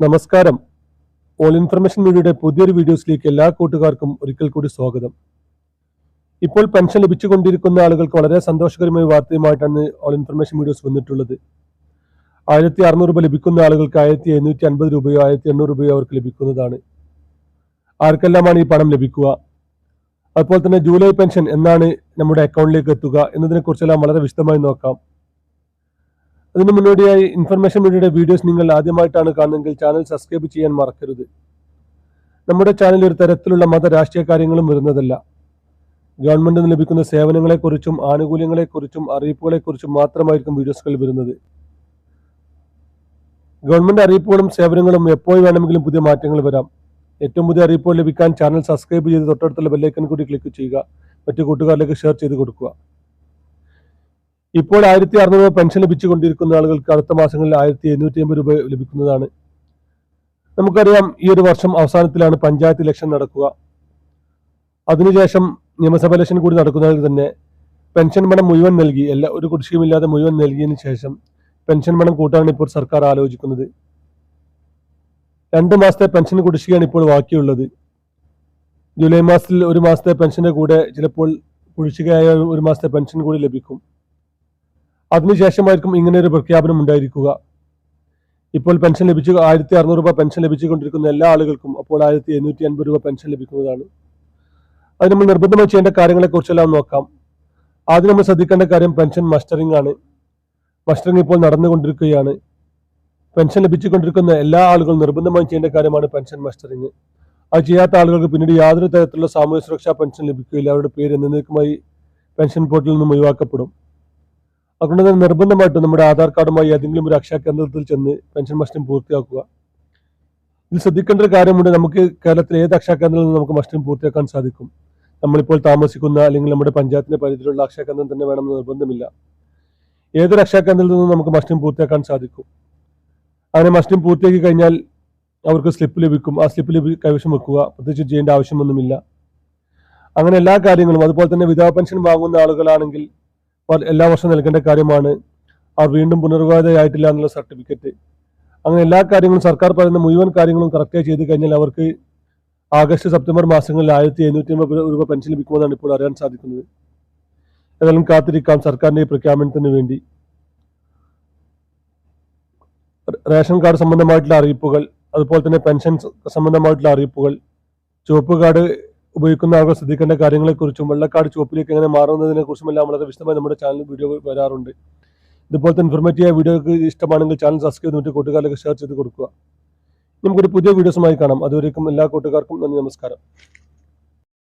നമസ്കാരം. All information മീഡിയയുടെ പുതിയൊരു വീഡിയോസിലേക്ക് എല്ലാ കൂട്ടുകാർക്കും ഒരിക്കൽ കൂടി സ്വാഗതം. ഇപ്പോൾ പെൻഷൻ ലഭിച്ചുകൊണ്ടിരിക്കുന്ന ആളുകൾക്ക് വളരെ സന്തോഷകരമായ വാർത്തയുമായിട്ടാണ് ഓൾ ഇൻഫർമേഷൻ വീഡിയോസ് വന്നിട്ടുള്ളത്. ആയിരത്തി അറുന്നൂറ് രൂപ ലഭിക്കുന്ന ആളുകൾക്ക് ആയിരത്തി എഴുന്നൂറ്റി അൻപത് രൂപയോ ആയിരത്തി എണ്ണൂറ് രൂപയോ അവർക്ക് ലഭിക്കുന്നതാണ്. ആർക്കെല്ലാമാണ് ഈ പണം ലഭിക്കുക? അതുപോലെ തന്നെ ജൂലൈ പെൻഷൻ എന്നാണ് നമ്മുടെ അക്കൗണ്ടിലേക്ക് എത്തുക എന്നതിനെക്കുറിച്ചെല്ലാം വളരെ വിശദമായി നോക്കാം. അതിനു മുന്നോടിയായി ഇൻഫർമേഷൻ മീഡിയയുടെ വീഡിയോസ് നിങ്ങൾ ആദ്യമായിട്ടാണ് കാണുന്നതെങ്കിൽ ചാനൽ സബ്സ്ക്രൈബ് ചെയ്യാൻ മറക്കരുത്. നമ്മുടെ ചാനൽ ഒരു തരത്തിലുള്ള മത രാഷ്ട്രീയ കാര്യങ്ങളും വരുന്നതല്ല. ഗവൺമെന്റിൽ നിന്ന് ലഭിക്കുന്ന സേവനങ്ങളെക്കുറിച്ചും ആനുകൂല്യങ്ങളെക്കുറിച്ചും അറിയിപ്പുകളെക്കുറിച്ചും മാത്രമായിരിക്കും വീഡിയോസുകൾ വരുന്നത്. ഗവൺമെന്റ് അറിയിപ്പുകളും സേവനങ്ങളും എപ്പോൾ വേണമെങ്കിലും പുതിയ മാറ്റങ്ങൾ വരാം. ഏറ്റവും പുതിയ അറിയിപ്പുകൾ ലഭിക്കാൻ ചാനൽ സബ്സ്ക്രൈബ് ചെയ്ത് തൊട്ടടുത്തുള്ള ബെല്ലൈക്കൻ കൂടി ക്ലിക്ക് ചെയ്യുക. മറ്റു കൂട്ടുകാരിലേക്ക് ഷെയർ ചെയ്ത് കൊടുക്കുക. ഇപ്പോൾ ആയിരത്തി അറുന്നൂറ് രൂപ പെൻഷൻ ലഭിച്ചുകൊണ്ടിരിക്കുന്ന ആളുകൾക്ക് അടുത്ത മാസങ്ങളിൽ ആയിരത്തി എഴുന്നൂറ്റി അമ്പത് രൂപ ലഭിക്കുന്നതാണ്. നമുക്കറിയാം ഈ ഒരു വർഷം അവസാനത്തിലാണ് പഞ്ചായത്ത് ഇലക്ഷൻ നടക്കുക. അതിനുശേഷം നിയമസഭ ഇലക്ഷൻ കൂടി നടക്കുന്നതിൽ തന്നെ പെൻഷൻ പണം മുഴുവൻ നൽകി എല്ലാ ഒരു കുടിശ്ശികയുമില്ലാതെ മുഴുവൻ നൽകിയതിനു ശേഷം പെൻഷൻ പണം കൂട്ടാനാണ് ഇപ്പോൾ സർക്കാർ ആലോചിക്കുന്നത്. രണ്ട് മാസത്തെ പെൻഷൻ കുടിശ്ശികയാണ് ഇപ്പോൾ ബാക്കിയുള്ളത്. ജൂലൈ മാസത്തിൽ ഒരു മാസത്തെ പെൻഷന്റെ കൂടെ ചിലപ്പോൾ കുടിശ്ശികയായ ഒരു മാസത്തെ പെൻഷൻ കൂടി ലഭിക്കും. അതിനുശേഷമായിരിക്കും ഇങ്ങനെ ഒരു പ്രഖ്യാപനം ഉണ്ടായിരിക്കുക. ഇപ്പോൾ പെൻഷൻ ലഭിച്ചു ആയിരത്തി അറുന്നൂറ് രൂപ പെൻഷൻ ലഭിച്ചുകൊണ്ടിരിക്കുന്ന എല്ലാ ആളുകൾക്കും അപ്പോൾ ആയിരത്തി എണ്ണൂറ്റി അൻപത് രൂപ പെൻഷൻ ലഭിക്കുന്നതാണ്. അത് നമ്മൾ നിർബന്ധമായി ചെയ്യേണ്ട കാര്യങ്ങളെക്കുറിച്ചെല്ലാം നോക്കാം. ആദ്യം നമ്മൾ ശ്രദ്ധിക്കേണ്ട കാര്യം പെൻഷൻ മസ്റ്ററിംഗ് ആണ്. മസ്റ്ററിംഗ് ഇപ്പോൾ നടന്നുകൊണ്ടിരിക്കുകയാണ്. പെൻഷൻ ലഭിച്ചുകൊണ്ടിരിക്കുന്ന എല്ലാ ആളുകളും നിർബന്ധമായും ചെയ്യേണ്ട കാര്യമാണ് പെൻഷൻ മസ്റ്ററിംഗ്. അത് ചെയ്യാത്ത ആളുകൾക്ക് പിന്നീട് യാതൊരു തരത്തിലുള്ള സാമൂഹ്യ സുരക്ഷാ പെൻഷൻ ലഭിക്കുകയില്ല അവരുടെ പേര് എന്നേക്കുമായി പെൻഷൻ പോർട്ടലിൽ നിന്നും ഒഴിവാക്കപ്പെടും. അതുകൊണ്ട് തന്നെ നിർബന്ധമായിട്ടും നമ്മുടെ ആധാർ കാർഡുമായി ഏതെങ്കിലും ഒരു അക്ഷയ കേന്ദ്രത്തിൽ ചെന്ന് പെൻഷൻ മസ്റ്റം പൂർത്തിയാക്കുക. ഇതിൽ ശ്രദ്ധിക്കേണ്ട ഒരു കാര്യമുണ്ട്. നമുക്ക് കേരളത്തിലെ ഏത് അക്ഷയ കേന്ദ്രത്തിൽ നിന്ന് നമുക്ക് മസ്റ്റം പൂർത്തിയാക്കാൻ സാധിക്കും? നമ്മളിപ്പോൾ താമസിക്കുന്ന അല്ലെങ്കിൽ നമ്മുടെ പഞ്ചായത്തിന്റെ പരിധിയിലുള്ള അക്ഷയ കേന്ദ്രം തന്നെ വേണമെന്ന് നിർബന്ധമില്ല. ഏതൊരു അക്ഷയ കേന്ദ്രത്തിൽ നിന്നും നമുക്ക് മസ്റ്റം പൂർത്തിയാക്കാൻ സാധിക്കും? അങ്ങനെ മസ്റ്റം പൂർത്തിയാക്കി കഴിഞ്ഞാൽ അവർക്ക് സ്ലിപ്പ് ലഭിക്കും. ആ സ്ലിപ്പ് കൈവശം വെക്കുക. പ്രത്യേകിച്ച് ചെയ്യേണ്ട ആവശ്യമൊന്നുമില്ല. അങ്ങനെ എല്ലാ കാര്യങ്ങളും അതുപോലെ തന്നെ വിധവ പെൻഷൻ വാങ്ങുന്ന ആളുകളാണെങ്കിൽ എല്ലാ വർഷവും നൽകേണ്ട കാര്യമാണ്. അവർ വീണ്ടും പുനർവാതയായിട്ടില്ല എന്നുള്ള സർട്ടിഫിക്കറ്റ്. അങ്ങനെ എല്ലാ കാര്യങ്ങളും സർക്കാർ പറയുന്ന മുഴുവൻ കാര്യങ്ങളും കറക്റ്റായി ചെയ്ത് കഴിഞ്ഞാൽ അവർക്ക് ആഗസ്റ്റ് സെപ്റ്റംബർ മാസങ്ങളിൽ ആയിരത്തി എഴുന്നൂറ്റി അമ്പത് രൂപ പെൻഷൻ ലഭിക്കുമെന്നാണ് ഇപ്പോൾ അറിയാൻ സാധിക്കുന്നത്. ഏതായാലും കാത്തിരിക്കാം സർക്കാരിന്റെ ഈ പ്രഖ്യാപനത്തിന് വേണ്ടി. റേഷൻ കാർഡ് സംബന്ധമായിട്ടുള്ള അറിയിപ്പുകൾ അതുപോലെ തന്നെ പെൻഷൻ സംബന്ധമായിട്ടുള്ള അറിയിപ്പുകൾ ചുവപ്പ് കാർഡ് ഉപയോഗിക്കുന്ന ആളുകൾ ശ്രദ്ധിക്കേണ്ട കാര്യങ്ങളെക്കുറിച്ചും വെള്ളക്കാട് ചുവപ്പിലേക്ക് എങ്ങനെ മാറുന്നതിനെ കുറിച്ചും എല്ലാം വളരെ വിശദമായി നമ്മുടെ ചാനൽ വീഡിയോ വരാറുണ്ട്. ഇതുപോലത്തെ ഇൻഫർമേറ്റീവ് വീഡിയോക്ക് ഇഷ്ടമാണെങ്കിൽ ചാനൽ സബ്സ്ക്രൈബ് ചെയ്തിട്ട് കൂട്ടുകാരിലേക്ക് ഷെയർ ചെയ്ത് കൊടുക്കുക. നമുക്കൊരു പുതിയ വീഡിയോസുമായി കാണാം. അതുവരേക്കും എല്ലാ കൂട്ടുകാർക്കും നന്ദി നമസ്കാരം.